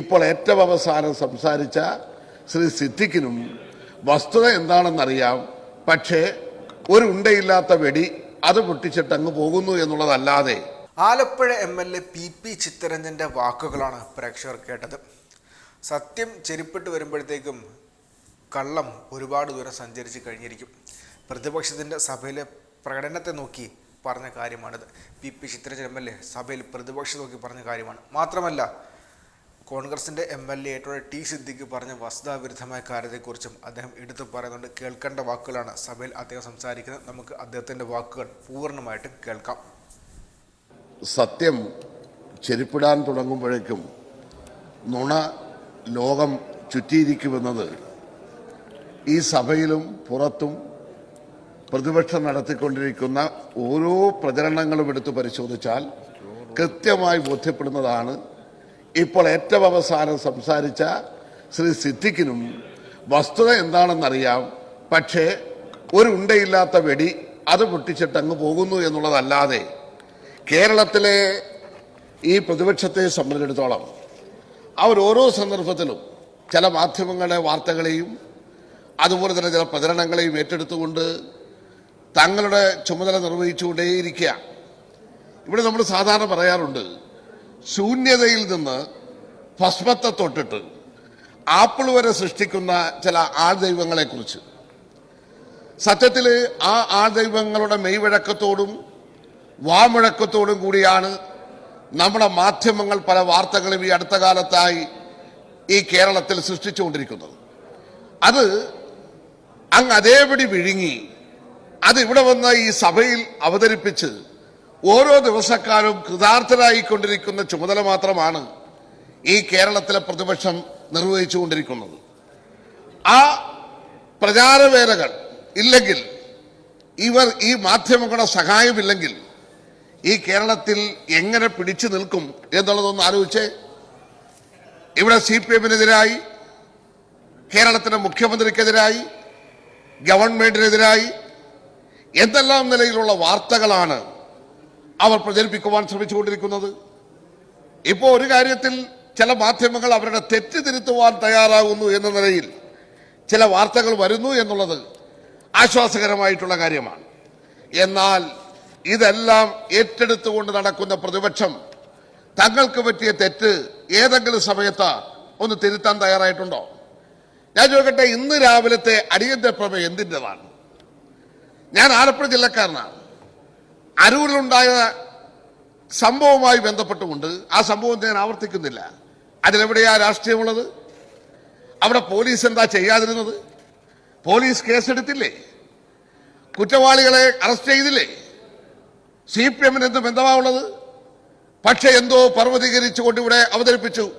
ഇപ്പോൾ ഏറ്റവും അവസാനം സംസാരിച്ച ശ്രീ സിദ്ദിഖിനും വസ്തുത എന്താണെന്നറിയാം. പക്ഷേ ഒരു ഉണ്ടയില്ലാത്ത വെടി അത് പൊട്ടിച്ചിട്ട് അങ്ങ് പോകുന്നു എന്നുള്ളതല്ലാതെ. Alappuzha M L A P P ചിത്തരഞ്ജന്റെ വാക്കുകളാണ് പ്രേക്ഷകർ കേട്ടത്. സത്യം ചെരിപ്പിട്ട് വരുമ്പോഴത്തേക്കും കള്ളം ഒരുപാട് ദൂരം സഞ്ചരിച്ച് കഴിഞ്ഞിരിക്കും. പ്രതിപക്ഷത്തിന്റെ സഭയിലെ പ്രകടനത്തെ നോക്കി പറഞ്ഞ കാര്യമാണിത്. P P Chittaranjan M L A സഭയിൽ പ്രതിപക്ഷം നോക്കി പറഞ്ഞ കാര്യമാണ്. മാത്രമല്ല കോൺഗ്രസിന്റെ എം എൽ എ ആയിട്ടുള്ള ടി സിദ്ദിഖ് പറഞ്ഞ വസ്തുതാവിരുദ്ധമായ കാര്യത്തെക്കുറിച്ചും അദ്ദേഹം എടുത്തു പറയുന്നുണ്ട്. കേൾക്കേണ്ട വാക്കുകളാണ് സഭയിൽ അദ്ദേഹം സംസാരിക്കുന്നത്. നമുക്ക് അദ്ദേഹത്തിന്റെ വാക്കുകൾ പൂർണമായിട്ട് കേൾക്കാം. സത്യം ചെരുപ്പിടാൻ തുടങ്ങുമ്പോഴേക്കും നുണ ലോകം ചുറ്റിയിരിക്കുമെന്നത് ഈ സഭയിലും പുറത്തും പ്രതിപക്ഷം നടത്തിക്കൊണ്ടിരിക്കുന്ന ഓരോ പ്രചരണങ്ങളും എടുത്തു പരിശോധിച്ചാൽ കൃത്യമായി ബോധ്യപ്പെടുന്നതാണ് ഇപ്പോൾ ഏറ്റവും അവസാനം സംസാരിച്ച ശ്രീ സിദ്ദിഖിനും വസ്തുത എന്താണെന്നറിയാം. പക്ഷേ ഒരു ഉണ്ടയില്ലാത്ത വെടി അത് പൊട്ടിച്ചിട്ട് അങ്ങ് പോകുന്നു എന്നുള്ളതല്ലാതെ കേരളത്തിലെ ഈ പ്രതിപക്ഷത്തെ സംബന്ധിച്ചിടത്തോളം അവർ ഓരോ സന്ദർഭത്തിലും ചില മാധ്യമങ്ങളുടെ വാർത്തകളെയും അതുപോലെ തന്നെ ചില പ്രചരണങ്ങളെയും ഏറ്റെടുത്തുകൊണ്ട് തങ്ങളുടെ ചുമതല നിർവഹിച്ചുകൊണ്ടേയിരിക്കുക ഇവിടെ നമ്മൾ സാധാരണ പറയാറുണ്ട് ശൂന്യതയിൽ നിന്ന് ഭസ്മത്തെ തൊട്ടിട്ട് ആപ്പിൾ വരെ സൃഷ്ടിക്കുന്ന ചില ആൾദൈവങ്ങളെക്കുറിച്ച്. സത്യത്തിൽ ആ ആൾദൈവങ്ങളുടെ മെയ്വഴക്കത്തോടും വാമുഴക്കത്തോടും കൂടിയാണ് നമ്മുടെ മാധ്യമങ്ങൾ പല വാർത്തകളും ഈ അടുത്ത കാലത്തായി ഈ കേരളത്തിൽ സൃഷ്ടിച്ചുകൊണ്ടിരിക്കുന്നത്. അത് അങ്ങ് അതേപടി വിഴുങ്ങി അത് ഇവിടെ വന്ന ഈ സഭയിൽ അവതരിപ്പിച്ച് ഓരോ ദിവസക്കാരും കൃതാർത്ഥരായിക്കൊണ്ടിരിക്കുന്ന ചുമതല മാത്രമാണ് ഈ കേരളത്തിലെ പ്രതിപക്ഷം നിർവഹിച്ചുകൊണ്ടിരിക്കുന്നത്. ആ പ്രചാരവേലകൾ ഇല്ലെങ്കിൽ ഇവർ ഈ മാധ്യമങ്ങളുടെ സഹായമില്ലെങ്കിൽ ഈ കേരളത്തിൽ എങ്ങനെ പിടിച്ചു നിൽക്കും എന്നുള്ളതൊന്ന് ആലോചിച്ചേ. ഇവിടെ സി പി എമ്മിനെതിരായി കേരളത്തിന്റെ മുഖ്യമന്ത്രിക്കെതിരായി ഗവൺമെന്റിനെതിരായി എന്തെല്ലാം നിലയിലുള്ള വാർത്തകളാണ് അവർ പ്രചരിപ്പിക്കുവാൻ ശ്രമിച്ചുകൊണ്ടിരിക്കുന്നത്. ഇപ്പോൾ ഒരു കാര്യത്തിൽ ചില മാധ്യമങ്ങൾ അവരുടെ തെറ്റ് തിരുത്തുവാൻ തയ്യാറാകുന്നു എന്ന നിലയിൽ ചില വാർത്തകൾ വരുന്നു എന്നുള്ളത് ആശ്വാസകരമായിട്ടുള്ള കാര്യമാണ്. എന്നാൽ ഇതെല്ലാം ഏറ്റെടുത്തുകൊണ്ട് നടക്കുന്ന പ്രതിപക്ഷം തങ്ങൾക്ക് പറ്റിയ തെറ്റ് ഏതെങ്കിലും സമയത്ത് ഒന്ന് തിരുത്താൻ തയ്യാറായിട്ടുണ്ടോ? ഞാൻ ചോദിക്കട്ടെ ഇന്ന് രാവിലത്തെ അടിയന്തര പ്രമേയം എന്തിന്റെതാണ്? ഞാൻ ആലപ്പുഴ ജില്ലക്കാരനാണ്. അരൂരിലുണ്ടായ സംഭവവുമായി ബന്ധപ്പെട്ടുകൊണ്ട് ആ സംഭവം ഞാൻ ആവർത്തിക്കുന്നില്ല. അതിലെവിടെയാ രാഷ്ട്രീയമുള്ളത്? അവിടെ പോലീസ് എന്താ ചെയ്യാതിരുന്നത്? പോലീസ് കേസെടുത്തില്ലേ? കുറ്റവാളികളെ അറസ്റ്റ് ചെയ്തില്ലേ? സി പി എമ്മിന് എന്ത് ബന്ധമാവുള്ളത് പക്ഷെ എന്തോ പർവതീകരിച്ചുകൊണ്ട് ഇവിടെ അവതരിപ്പിച്ചു.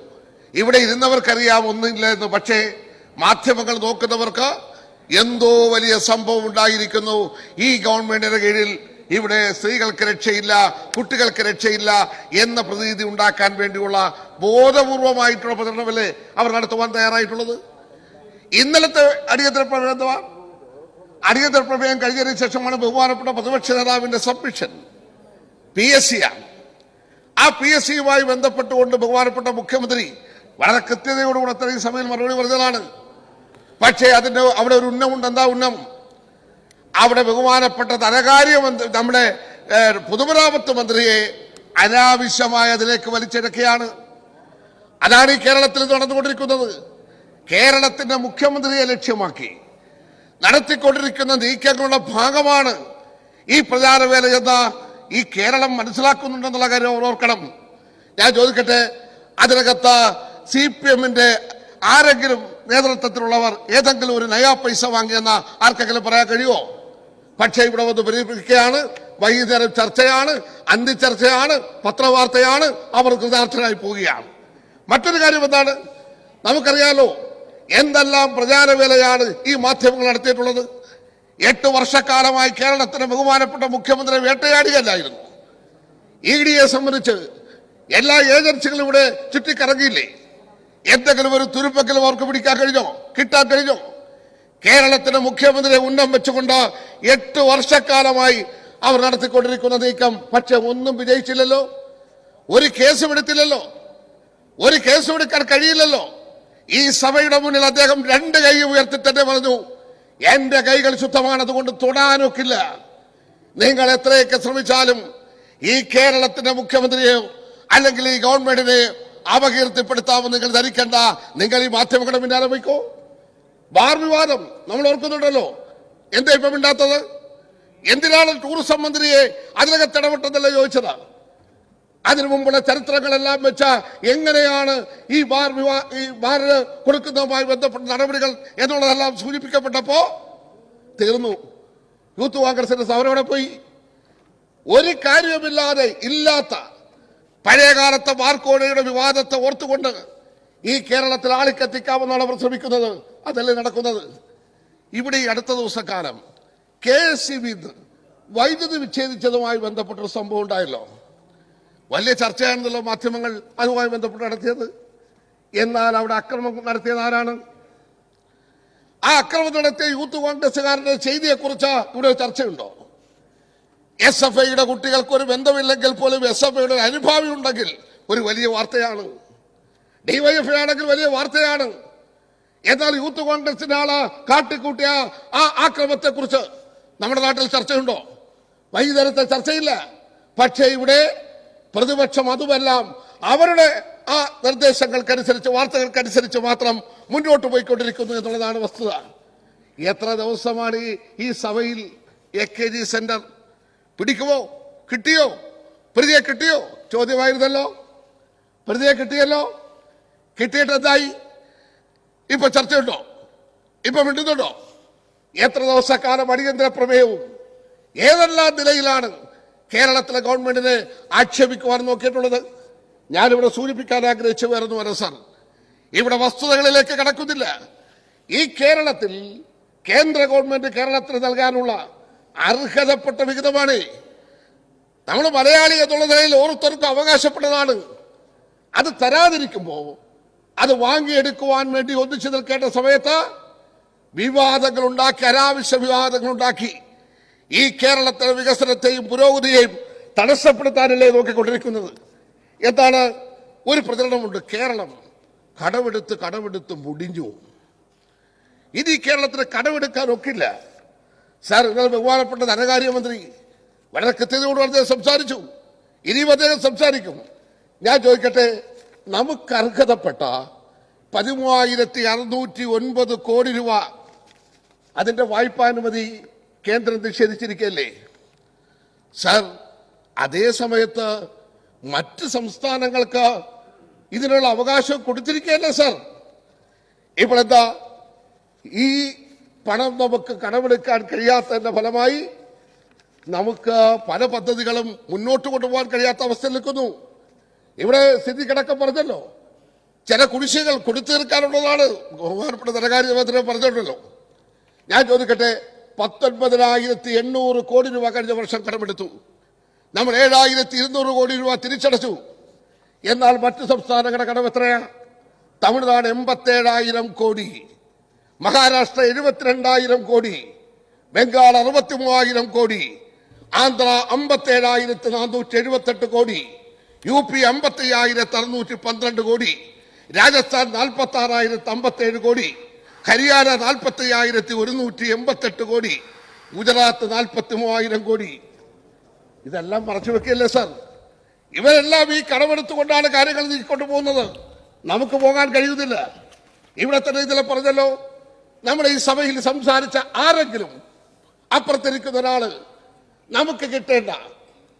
ഇവിടെ ഇരുന്നവർക്കറിയാം ഒന്നില്ല എന്ന്. പക്ഷേ മാധ്യമങ്ങൾ നോക്കുന്നവർക്ക് എന്തോ വലിയ സംഭവം ഉണ്ടായിരിക്കുന്നു. ഈ ഗവൺമെന്റിന്റെ കീഴിൽ ഇവിടെ സ്ത്രീകൾക്ക് രക്ഷയില്ല കുട്ടികൾക്ക് രക്ഷയില്ല എന്ന പ്രതീതി ഉണ്ടാക്കാൻ വേണ്ടിയുള്ള ബോധപൂർവമായിട്ടുള്ള പ്രചരണമല്ലേ അവർ നടത്തുവാൻ തയ്യാറായിട്ടുള്ളത്? ഇന്നലത്തെ അടിയന്തര പ്രമേയം എന്തുവാ? അടിയന്തര പ്രമേയം കഴിഞ്ഞതിന് ശേഷമാണ് ബഹുമാനപ്പെട്ട പ്രതിപക്ഷ നേതാവിന്റെ സബ്മിഷൻ. പി എസ് സി ആണ് ആ പി എസ് സിയുമായി ബന്ധപ്പെട്ടുകൊണ്ട് ബഹുമാനപ്പെട്ട മുഖ്യമന്ത്രി വളരെ കൃത്യതയോടുകൂടെ അത്രയും സമയം മറുപടി പറഞ്ഞതാണ്. പക്ഷേ അതിന്റെ അവിടെ ഒരു ഉന്നമുണ്ട്. എന്താ ഉന്നം? അവിടെ ബഹുമാനപ്പെട്ട ധനകാര്യ മന്ത്രി നമ്മുടെ പൊതുമരാമത്ത് മന്ത്രിയെ അനാവശ്യമായി അതിലേക്ക് വലിച്ചെടുക്കുകയാണ് അതാണ് ഈ കേരളത്തിൽ നടന്നുകൊണ്ടിരിക്കുന്നത്. കേരളത്തിന്റെ മുഖ്യമന്ത്രിയെ ലക്ഷ്യമാക്കി നടത്തിക്കൊണ്ടിരിക്കുന്ന നീക്കങ്ങളുടെ ഭാഗമാണ് ഈ പ്രചാരവേല എന്ന ഈ കേരളം മനസ്സിലാക്കുന്നുണ്ടെന്നുള്ള കാര്യം ഓർക്കണം. ഞാൻ ചോദിക്കട്ടെ അതിനകത്ത് സി പി എമ്മിന്റെ ആരെങ്കിലും നേതൃത്വത്തിലുള്ളവർ ഏതെങ്കിലും ഒരു നയാ പൈസ വാങ്ങിയെന്ന ആർക്കെങ്കിലും പറയാൻ കഴിയുമോ? പക്ഷേ ഇവിടെ വന്ന് പരിഹരിക്കുകയാണ് വൈകുന്നേരം ചർച്ചയാണ് അന്തി ചർച്ചയാണ് പത്രവാർത്തയാണ്. അവർ കൃതാർത്ഥനായി പോവുകയാണ്. മറ്റൊരു കാര്യം എന്താണ്? നമുക്കറിയാലോ എന്തെല്ലാം പ്രചാരവേലയാണ് ഈ മാധ്യമങ്ങൾ നടത്തിയിട്ടുള്ളത്? എട്ട് വർഷക്കാലമായി കേരളത്തിന് ബഹുമാനപ്പെട്ട മുഖ്യമന്ത്രി വേട്ടയാടുകയല്ലായിരുന്നു. ഇ ഡിയെ സംബന്ധിച്ച് എല്ലാ ഏജൻസികളും ഇവിടെ ചുറ്റിക്കറങ്ങിയില്ലേ? എന്തെങ്കിലും ഒരു തുരുപ്പെങ്കിലും അവർക്ക് പിടിക്കാൻ കഴിഞ്ഞോ? കിട്ടാൻ കഴിഞ്ഞോ? കേരളത്തിന്റെ മുഖ്യമന്ത്രിയെ ഉന്നം വെച്ചുകൊണ്ട് എട്ട് വർഷക്കാലമായി അവർ നടത്തിക്കൊണ്ടിരിക്കുന്ന നീക്കം. പക്ഷെ ഒന്നും വിജയിച്ചില്ലല്ലോ. ഒരു കേസും എടുത്തില്ലല്ലോ. ഒരു കേസ് എടുക്കാൻ കഴിയില്ലല്ലോ. ഈ സഭയുടെ മുന്നിൽ അദ്ദേഹം രണ്ട് കൈ ഉയർത്തി തന്നെ പറഞ്ഞു എന്റെ കൈകൾ ശുദ്ധമാണ് അതുകൊണ്ട് തൊടാനൊക്കില്ല. നിങ്ങൾ എത്രയൊക്കെ ശ്രമിച്ചാലും ഈ കേരളത്തിന്റെ മുഖ്യമന്ത്രിയെയോ അല്ലെങ്കിൽ ഈ ഗവൺമെന്റിനെ അപകീർത്തിപ്പെടുത്താമെന്ന് നിങ്ങൾ ധരിക്കണ്ട. നിങ്ങൾ ഈ മാധ്യമങ്ങളുടെ പിന്നാലെ വയ്ക്കോ ബാർ വിവാദം നമ്മൾ ഓർക്കുന്നുണ്ടല്ലോ. എന്താ ഇപ്പം ഇണ്ടാത്തത് എന്തിനാണ് ടൂറിസം മന്ത്രിയെ അതിനകത്ത് ഇടപെട്ടതല്ല ചോദിച്ചത്? അതിനു മുമ്പുള്ള ചരിത്രങ്ങളെല്ലാം വെച്ച എങ്ങനെയാണ് ഈ ബാർ വിവാ ഈ ബാറിന് കൊടുക്കുന്നതുമായി ബന്ധപ്പെട്ട നടപടികൾ എന്നുള്ളതെല്ലാം സൂചിപ്പിക്കപ്പെട്ടപ്പോ തീർന്നു. യൂത്ത് കോൺഗ്രസിന്റെ സമരം അവിടെ പോയി? ഒരു കാര്യവുമില്ലാതെ ഇല്ലാത്ത പഴയകാലത്തെ ബാർക്കോടയുടെ വിവാദത്തെ ഓർത്തുകൊണ്ട് ഈ കേരളത്തിൽ ആളിക്കെത്തിക്കാമെന്നാണ് അവർ ശ്രമിക്കുന്നത്. അതല്ലേ നടക്കുന്നത്. ഇവിടെ ഈ അടുത്ത ദിവസക്കാലം കെ എസ് സി ബി വൈദ്യുതി വിച്ഛേദിച്ചതുമായി ബന്ധപ്പെട്ടൊരു സംഭവം ഉണ്ടായല്ലോ. വലിയ ചർച്ചയാണെന്നല്ലോ മാധ്യമങ്ങൾ അതുമായി ബന്ധപ്പെട്ട് നടത്തിയത്. എന്നാൽ അവിടെ അക്രമം നടത്തിയത് ആരാണ്? ആ അക്രമം നടത്തിയ യൂത്ത് കോൺഗ്രസുകാരുടെ ചെയ്തിയെക്കുറിച്ച് ഇവിടെ ചർച്ചയുണ്ടോ? എസ് എഫ് ഐയുടെ കുട്ടികൾക്ക് ഒരു ബന്ധമില്ലെങ്കിൽ പോലും എസ് എഫ് ഐയുടെ അനുഭാവി ഉണ്ടെങ്കിൽ ഒരു വലിയ വാർത്തയാണ്. ഡിവൈഎഫ് ആണെങ്കിൽ വലിയ വാർത്തയാണ്. എന്നാൽ യൂത്ത് കോൺഗ്രസിന്റെ ആൾ കാട്ടിക്കൂട്ടിയ ആ ആക്രമത്തെ കുറിച്ച് നമ്മുടെ നാട്ടിൽ ചർച്ചയുണ്ടോ? വൈകുന്നേരത്തെ ചർച്ചയില്ല. പക്ഷേ ഇവിടെ പ്രതിപക്ഷം അതുമെല്ലാം അവരുടെ ആ നിർദ്ദേശങ്ങൾക്കനുസരിച്ച് വാർത്തകൾക്കനുസരിച്ച് മാത്രം മുന്നോട്ട് പോയിക്കൊണ്ടിരിക്കുന്നു എന്നുള്ളതാണ് വസ്തുത. എത്ര ദിവസമാണ് ഈ ഈ സഭയിൽ എ കെ ജി സെന്റർ പിടിക്കുമോ കിട്ടിയോ? പ്രതിയെ കിട്ടിയോ? ചോദ്യമായിരുന്നല്ലോ. പ്രതിയെ കിട്ടിയല്ലോ. കിട്ടിയിട്ട് എന്തായി ഇപ്പൊ ചർച്ചയുണ്ടോ? ഇപ്പൊ മിണ്ടുന്നുണ്ടോ? എത്ര ദിവസക്കാലം അടിയന്തര പ്രമേയവും ഏതെല്ലാം നിലയിലാണ് കേരളത്തിലെ ഗവൺമെന്റിനെ ആക്ഷേപിക്കുവാൻ നോക്കിയിട്ടുള്ളത്? ഞാനിവിടെ സൂചിപ്പിക്കാൻ ആഗ്രഹിച്ച വരുന്നു വരാം സാർ. ഇവിടെ വസ്തുതകളിലേക്ക് കടക്കുന്നില്ല. ഈ കേരളത്തിൽ കേന്ദ്ര ഗവൺമെന്റ് കേരളത്തിന് നൽകാനുള്ള അർഹതപ്പെട്ട വിഹിതമാണ്. നമ്മൾ മലയാളി എന്നുള്ള നിലയിൽ ഓരോരുത്തർക്കും അവകാശപ്പെട്ടതാണ്. അത് തരാതിരിക്കുമ്പോൾ അത് വാങ്ങിയെടുക്കുവാൻ വേണ്ടി ഒന്നിച്ചു നിൽക്കേണ്ട സമയത്ത് വിവാദങ്ങൾ ഉണ്ടാക്കി അനാവശ്യ വിവാദങ്ങൾ ഉണ്ടാക്കി ഈ കേരളത്തിലെ വികസനത്തെയും പുരോഗതിയെയും തടസ്സപ്പെടുത്താനല്ലേ നോക്കിക്കൊണ്ടിരിക്കുന്നത്? എന്താണ്? ഒരു പ്രചരണമുണ്ട്. കേരളം കടമെടുത്ത് കടമെടുത്ത് മുടിഞ്ഞു ഇനി കേരളത്തിന് കടമെടുക്കാൻ ഒക്കില്ല. സാർ ഇന്നലെ ബഹുമാനപ്പെട്ട ധനകാര്യമന്ത്രി വളരെ കൃത്യതയോട് അദ്ദേഹം സംസാരിച്ചു. ഇനിയും അദ്ദേഹം സംസാരിക്കും. ഞാൻ ചോദിക്കട്ടെ? നമുക്ക് അർഹതപ്പെട്ട പതിമൂവായിരത്തി അറുന്നൂറ്റി ഒൻപത് കോടി രൂപ അതിന്റെ വായ്പാനുമതി കേന്ദ്രം നിഷേധിച്ചിരിക്കല്ലേ സർ അതേ സമയത്ത് മറ്റ് സംസ്ഥാനങ്ങൾക്ക് ഇതിനുള്ള അവകാശം കൊടുത്തിരിക്കുകയല്ലേ സർ? ഇപ്പോൾ ഈ പണം നമുക്ക് കടമെടുക്കാൻ കഴിയാത്തതിന്റെ ഫലമായി നമുക്ക് പല പദ്ധതികളും മുന്നോട്ട് കൊണ്ടുപോകാൻ കഴിയാത്ത അവസ്ഥയിൽ നിൽക്കുന്നു. ഇവിടെ സ്ഥിതി കിടക്കം പറഞ്ഞല്ലോ. ചില കുടിശ്ശികൾ കൊടുത്തു തീർക്കാനുള്ളതാണ് ബഹുമാനപ്പെട്ട ധനകാര്യമന്ത്രി പറഞ്ഞിട്ടുണ്ടല്ലോ. ഞാൻ ചോദിക്കട്ടെ പത്തൊൻപതിനായിരത്തി എണ്ണൂറ് കോടി രൂപ കഴിഞ്ഞ വർഷം കടമെടുത്തു. നമ്മൾ ഏഴായിരത്തി ഇരുന്നൂറ് കോടി രൂപ തിരിച്ചടച്ചു. എന്നാൽ മറ്റ് സംസ്ഥാനങ്ങളുടെ കടം എത്രയാ? തമിഴ്നാട് എൺപത്തേഴായിരം കോടി. മഹാരാഷ്ട്ര എഴുപത്തിരണ്ടായിരം കോടി. ബംഗാൾ അറുപത്തി മൂവായിരം കോടി. ആന്ധ്ര അമ്പത്തേഴായിരത്തി നാനൂറ്റി എഴുപത്തെട്ട് കോടി. യു പി അമ്പത്തി അയ്യായിരത്തി അറുന്നൂറ്റി പന്ത്രണ്ട് കോടി രാജസ്ഥാൻ നാൽപ്പത്തി ആറായിരത്തി അമ്പത്തി ഏഴ് കോടി ഹരിയാന നാൽപ്പത്തി അയ്യായിരത്തി ഒരുന്നൂറ്റി എൺപത്തെട്ട് കോടി ഗുജറാത്ത് നാൽപ്പത്തി മൂവായിരം കോടി. ഇതെല്ലാം മറച്ചു വെക്കുകയല്ലേ സാർ? ഇവരെല്ലാം ഈ കടമെടുത്തുകൊണ്ടാണ് കാര്യങ്ങൾ നീക്കിക്കൊണ്ടു പോകുന്നത് നമുക്ക് പോകാൻ കഴിയുന്നില്ല. ഇവിടെ തന്നെ ഇതിലെ പറഞ്ഞല്ലോ നമ്മുടെ ഈ സഭയിൽ സംസാരിച്ച ആരെങ്കിലും അപ്പുറത്തിരിക്കുന്ന ഒരാൾ നമുക്ക് കിട്ടേണ്ട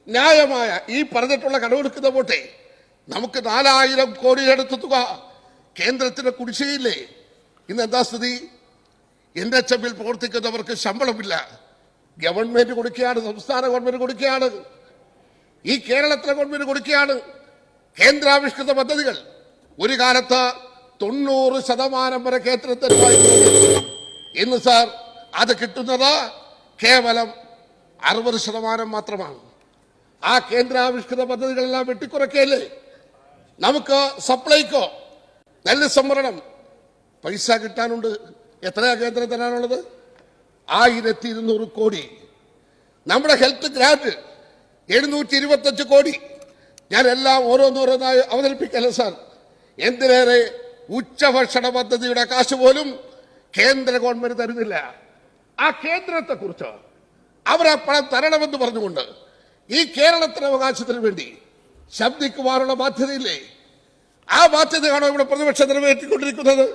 ന്യായമായ ഈ പറഞ്ഞിട്ടുള്ള കടമെടുക്കുന്ന പോട്ടെ. നമുക്ക് നാലായിരം കോടി എടുത്ത തുക കേന്ദ്രത്തിന്റെ കുടിശ്ശികയില്ലേ? ഇന്ന് എന്താ സ്ഥിതി? എൻ എച്ച് എമ്മിൽ പ്രവർത്തിക്കുന്നവർക്ക് ശമ്പളമില്ല. ഗവൺമെന്റ് കൊടുക്കുകയാണ് സംസ്ഥാന ഗവൺമെന്റ് കൊടുക്കുകയാണ്. ഈ കേരളത്തിലെ ഗവൺമെന്റ് കൊടുക്കുകയാണ്. കേന്ദ്രാവിഷ്കൃത പദ്ധതികൾ ഒരു കാലത്ത് തൊണ്ണൂറ് ശതമാനം വരെ കേന്ദ്രത്തിന് വായ്പ ഇന്ന് സാർ അത് കിട്ടുന്നത് കേവലം അറുപത് ശതമാനം മാത്രമാണ്. ആ കേന്ദ്രാവിഷ്കൃത പദ്ധതികളെല്ലാം വെട്ടിക്കുറക്കല്ലേ നമുക്ക് സപ്ലൈക്കോ നെല്ല് സംവരണം പൈസ കിട്ടാനുണ്ട്. എത്രയാ കേന്ദ്രം തരാനുള്ളത്? ആയിരത്തി ഇരുന്നൂറ് കോടി. നമ്മുടെ ഹെൽത്ത് ഗ്രാന്റ് എഴുന്നൂറ്റി ഇരുപത്തഞ്ച് കോടി. ഞാൻ എല്ലാം ഓരോന്നോരോന്നായി അവതരിപ്പിക്കല്ലേ സാർ? എന്തിനേറെ ഉച്ചഭക്ഷണ പദ്ധതിയുടെ കാശ് പോലും കേന്ദ്ര ഗവൺമെന്റ് തരുന്നില്ല. ആ കേന്ദ്രത്തെ കുറിച്ച് അവരാ പണം തരണമെന്ന് പറഞ്ഞുകൊണ്ട് ഈ കേരളത്തിന്റെ അവകാശത്തിന് വേണ്ടി ശബ്ദിക്കുവാനുള്ള ബാധ്യതയില്ലേ? ആ ബാധ്യതയാണോ ഇവിടെ പ്രതിപക്ഷം നിറവേറ്റിക്കൊണ്ടിരിക്കുന്നത്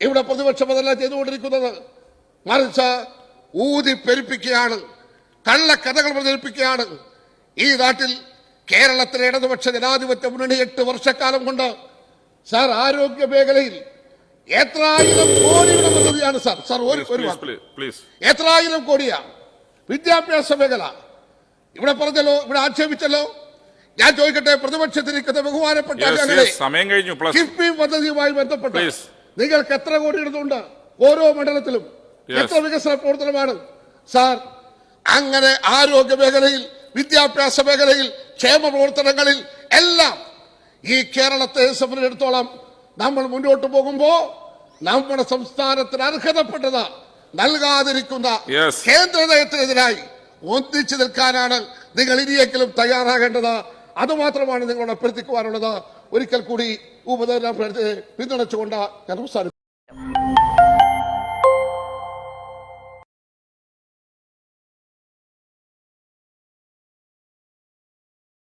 ഇവിടെ പ്രതിപക്ഷം അതല്ല ചെയ്തുകൊണ്ടിരിക്കുന്നത്. മറിച്ച് ഊതി പെരുപ്പിക്കുകയാണ് കഥകൾ പ്രചരിപ്പിക്കുകയാണ്. ഈ നാട്ടിൽ കേരളത്തിലെ ഇടതുപക്ഷ ജനാധിപത്യ മുന്നണി എട്ട് വർഷക്കാലം കൊണ്ട് സാർ ആരോഗ്യ മേഖലയിൽ എത്രായിരം കോടിയുടെ പദ്ധതിയാണ് സാർ. സാർ ഒരു. എത്രായിരം കോടിയാ? വിദ്യാഭ്യാസ മേഖല ഇവിടെ പറഞ്ഞല്ലോ ഇവിടെ ആക്ഷേപിച്ചല്ലോ ഞാൻ ചോദിക്കട്ടെ പ്രതിപക്ഷത്തിരിക്കുന്ന ബഹുമാനപ്പെട്ട സമയം കഴിഞ്ഞു കിഫ്ബി പദ്ധതിയുമായി ബന്ധപ്പെട്ട് Please. നിങ്ങൾക്ക് എത്ര കോടി എടുത്തുണ്ട് ഓരോ മണ്ഡലത്തിലും. എത്ര വികസന പ്രവർത്തനമാണ് സാർ അങ്ങനെ ആരോഗ്യ മേഖലയിൽ വിദ്യാഭ്യാസ മേഖലയിൽ ക്ഷേമ പ്രവർത്തനങ്ങളിൽ എല്ലാം ഈ കേരളത്തെ സംബന്ധിച്ചിടത്തോളം നമ്മൾ മുന്നോട്ട് പോകുമ്പോ നമ്മുടെ സംസ്ഥാനത്തിന് അർഹതപ്പെട്ടത് നൽകാതിരിക്കുന്ന. കേന്ദ്ര നയത്തിനെതിരായി ഒന്നിച്ചു നിൽക്കാനാണ് നിങ്ങൾ ഇനിയെങ്കിലും തയ്യാറാകേണ്ടത്. അതുമാത്രമാണ് നിങ്ങളോട് അഭ്യർത്ഥിക്കുവാനുള്ളത്. ഒരിക്കൽ കൂടി ഉപതെരഞ്ഞെടുപ്പ് പിന്തുണച്ചുകൊണ്ട് ഞാൻ അവസാനിപ്പിക്കുന്നു.